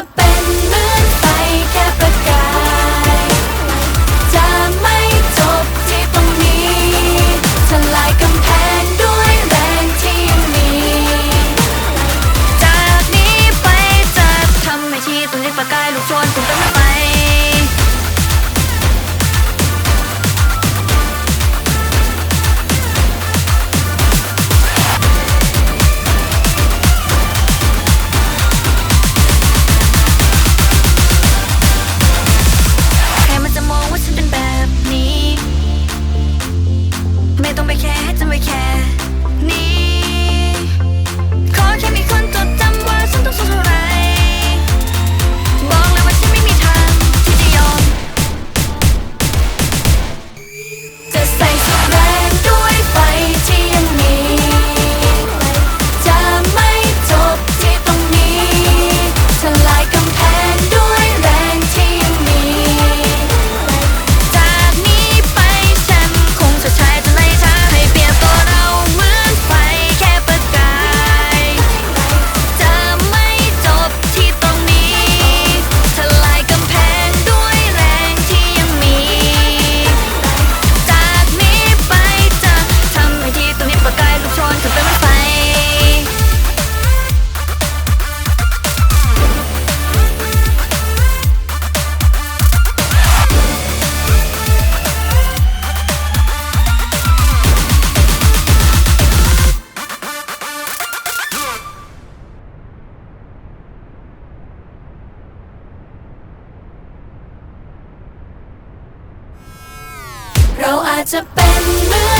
the best. ต้องไปแคร์จะไม่แคร์ จะเป็นเหมือน